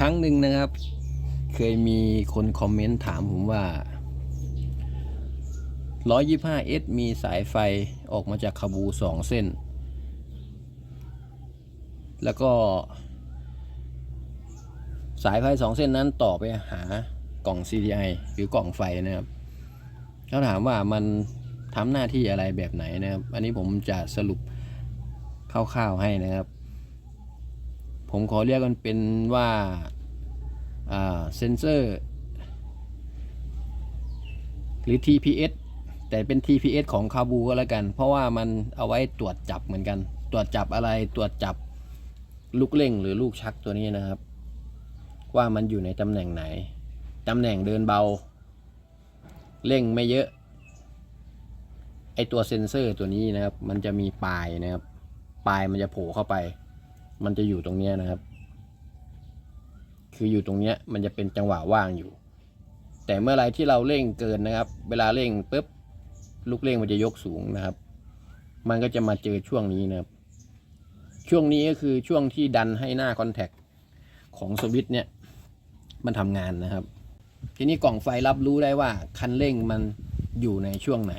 ครั้งหนึ่งนะครับ เคยมีคนคอมเมนต์ถามผมว่า 125S มีสายไฟออกมาจากคาบูสองเส้น แล้วก็ สายไฟสองเส้นนั้นต่อไปหากล่อง CDI หรือกล่องไฟนะครับเขาถามว่ามันทำหน้าที่อะไรแบบไหนนะครับ อันนี้ผมจะสรุปคร่าวๆให้นะครับ ผมขอเรียกมันเป็นว่าอ่าเซนเซอร์หรือ TPS แต่เป็น TPS ของคาบูก็แล้วกัน เพราะว่ามันเอาไว้ตรวจจับเหมือนกัน ตรวจจับอะไรตรวจจับลูกเล่งหรือลูกชักตัวนี้นะครับ ว่ามันอยู่ในตำแหน่งไหน ตำแหน่งเดินเบา เร่งไม่เยอะ ไอตัวเซ็นเซอร์ตัวนี้นะครับ มันจะมีปลายนะครับ ปลายมันจะโผล่เข้าไป มันจะอยู่ตรงเนี้ยนะครับ คืออยู่ตรงเนี้ยมันจะเป็นจังหวะว่างอยู่ แต่เมื่อไรที่เราเร่งเกินนะครับ เวลาเร่งปุ๊บลูกเร่งมันจะยกสูงนะครับ มันก็จะมาเจอช่วงนี้นะครับ ช่วงนี้ก็คือช่วงที่ดันให้หน้าคอนแทคของสวิตช์เนี่ย มันทำงานนะครับ ทีนี้กล่องไฟรับรู้ได้ว่าคันเร่งมันอยู่ในช่วงไหน